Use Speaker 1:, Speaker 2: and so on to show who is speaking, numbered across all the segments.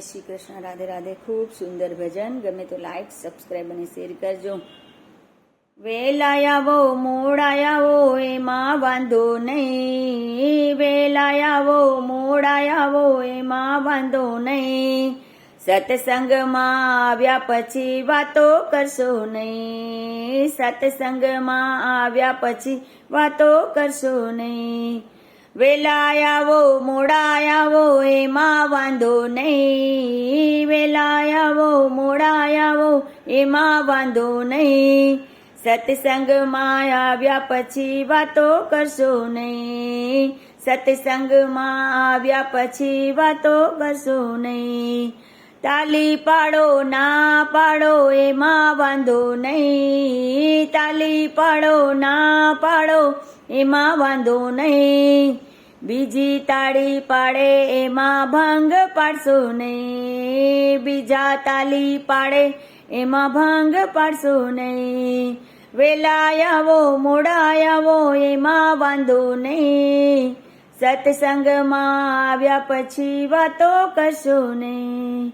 Speaker 1: શ્રી કૃષ્ણ રાધે રાધે. ખૂબ સુંદર ભજન. ગમે તો લાઈક સબસ્ક્રાઈબ અને શેર કરજો. વેલાયાવો, મોડાયાવો, એમાં વાંધો નહીં. વેલાયાવો, મોડાયાવો, એમાં વાંધો નહીં. સત્સંગમાં આવ્યા પછી વાતો કરશો નહીં. સત્સંગમાં આવ્યા પછી વાતો કરશો નહીં. વેલાયાવો, મોડાયાવો, એમાં વાંધો નહીં. વેલાયાવો, મોડાયાવો, એમાં વાંધો નહીં. સત્સંગમાં આવ્યા પછી વાતો કરશો નહીં. સત્સંગમાં આવ્યા પછી વાતો કરશો નહીં. તાલી પાડો, ના પાડો, એમાં વાંધો નહીં. તાલી પાડો, ના પાડો, એમાં વાંધો નહીં. બીજી તાળી પાડે, એમાં ભંગ પાડશો નહીં બીજા તાલી પાડે, એમાં ભંગ પાડશો નહીં વેલાયાવો, મોડાયાવો, એમાં વાંધો નહીં સત્સંગમાં આવ્યા પછી વાતો કરશો નહીં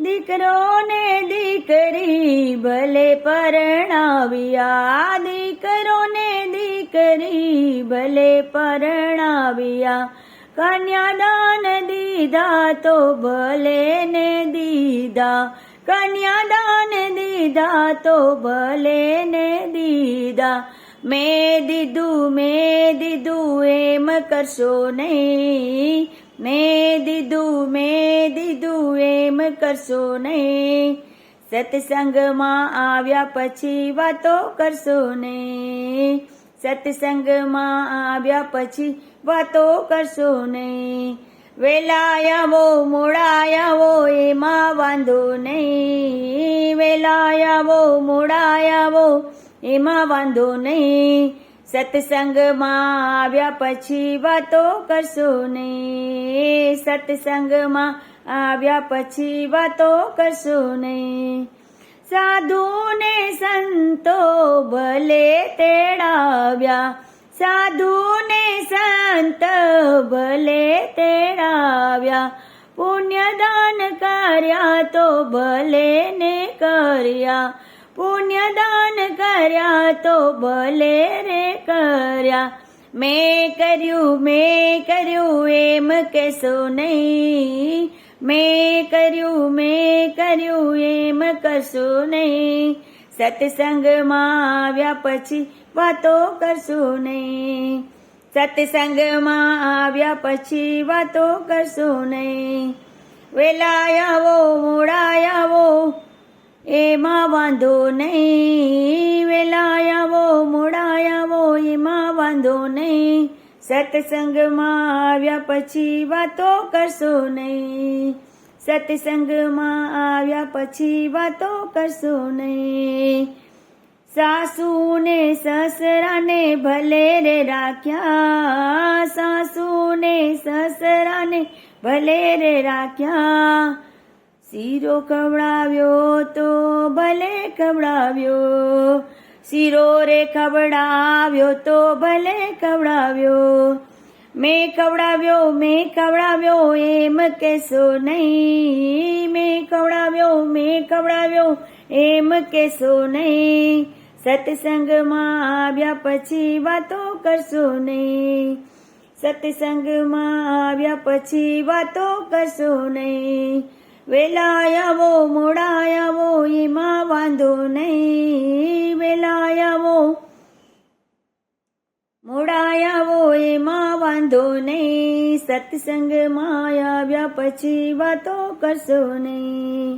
Speaker 1: દીકરો ને દીકરી ભલે પરણાવ્યા. દીકરો ને દીકરી ભલે પરણાવ્યા. કન્યાદાન દીધા તો ભલે ને દીધા. કન્યાદાન દીધા તો ભલે ને દીધા. મેં દીધું મેં દીધું, એમ કરશો નહીં. મેં દીધું મેં દીધું, એમ કરશો નહીં. સત્સંગમાં આવ્યા પછી વાતો કરશો નહીં. સત્સંગમાં આવ્યા પછી વાતો કરશો નહીં. વેલાયાવો, મોડાયાવો, એમાં વાંધો નહીં. વેલાયાવો, મોડાયાવો, એમાં વાંધો નહીં. સત્સંગમાં આવ્યા પછી વાતો કરશો નહીં સત્સંગમાં આવ્યા પછી વાતો કરશો નહીં સાધુ ને સંતો ભલે તેડાવ્યા સાધુ ને સંત ભલે તેડાવ્યા પુણ્યદાન કર્યા તો ભલે ને કર્યા પુણ્યદાન કર્યા તો ભલે રે કર્યા મેં કર્યું મેં કર્યું એમ કેશો નહીં મેં કર્યું મેં કર્યું એમ કરશો નહીં સત્સંગમાં આવ્યા પછી વાતો કરશો નહીં સત્સંગમાં આવ્યા પછી વાતો કરશો નહીં વેલાયાવો મોડાયાવો એમાં વાંધો નહીં વેલાયાવો મોડાયાવો એમાં વાંધો નહીં સત્સંગમાં આવ્યા પછી વાતો કરશો નહીં સત્સંગમાં આવ્યા પછી વાતો કરશો નહીં સાસુ ને સસરાને ભલે રે રાખ્યા સાસુ ને સસરાને ભલે રે રાખ્યા શીરો ખવડાવ્યો તો ભલે ખવડાવ્યો શીરો રે ખવડાવ્યો તો ભલે ખવડાવ્યો મેં ખવડાવ્યો મેં ખવડાવ્યો એમ કેશો નહીં મેં ખવડાવ્યો મેં ખવડાવ્યો એમ કેશો નહીં સત્સંગમાં આવ્યા પછી વાતો કરશો નહીં સત્સંગમાં આવ્યા પછી વાતો કરશો નહીં વેલાયાવો, મોડાયાવો, એમાં વાંધો નહીં. વેલાયાવો, મોડાયાવો, એમાં વાંધો નહીં. સત્સંગમાં આવ્યા પછી વાતો કરશો નહીં.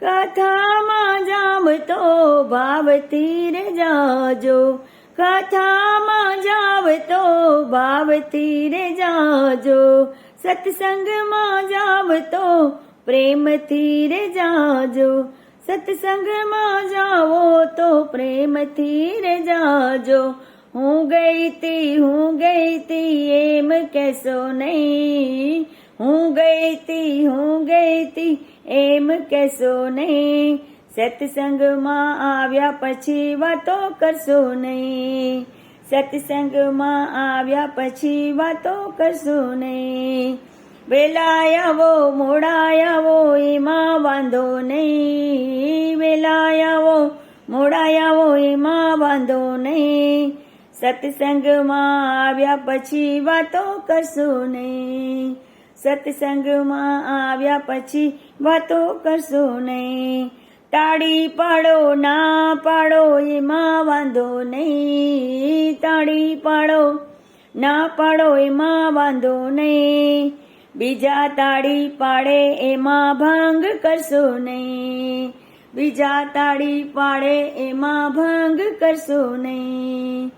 Speaker 1: કથામાં જામતો ભાવતી રે જાજો. કથામાં જાવતો ભાવતી રે જાજો. સત્સંગમાં જાવતો પ્રેમથી રે જાજો સત્સંગમાં જાઓ તો પ્રેમથી રે જાજો હું ગઈ તી હું ગઈ તી એમ કહેશો નહીં હું ગઈ તી હું ગઈ તી એમ કહેશો નહીં સત્સંગમાં આવ્યા પછી વાતો કરશો નહીં સત્સંગમાં આવ્યા પછી વાતો કરશો નહીં વેલાયાવો, મોડાયાવો, એમાં વાંધો નહીં. વેલાયાવો, મોડાયાવો, એમાં વાંધો નહીં. સત્સંગમાં આવ્યા પછી વાતો કરશું નહીં. સત્સંગમાં આવ્યા પછી વાતો કરશું નહીં. તાળી પાડો, ના પાડો, એમાં વાંધો નહીં. તાળી પાડો, ના પાડો, એમાં વાંધો નહીં. બીજા તાળી પાડે એમાં ભાંગ કરશો નહીં. બીજા તાળી પાડે એમાં ભાંગ કરશો નહીં.